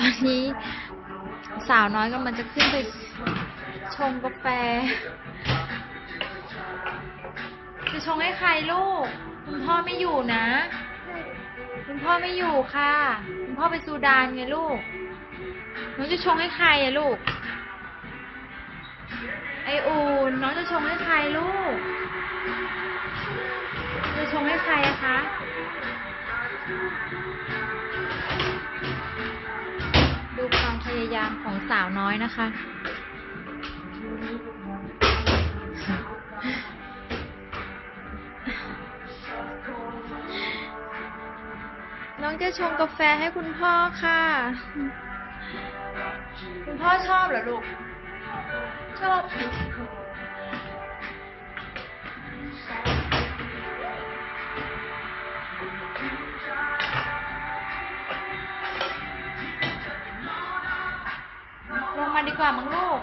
อนนี้สาวน้อยกำลังจะขึ้นไปชงกาแฟ จะชงให้ใครลูก คุณพ่อไม่อยู่นะ คุณพ่อไม่อยู่ค่ะ คุณพ่อไปซูดานไงลูกน้องจะชงให้ใครอะลูก ไออูนน้องจะชงให้ใครลูก จะชงให้ใครอะคะ ความพยายามของสาวน้อยนะคะ น้องจะชงกาแฟให้คุณพ่อค่ะ คุณพ่อชอบเหรอลูก ชอบ มาดีกว่ามั้งลูก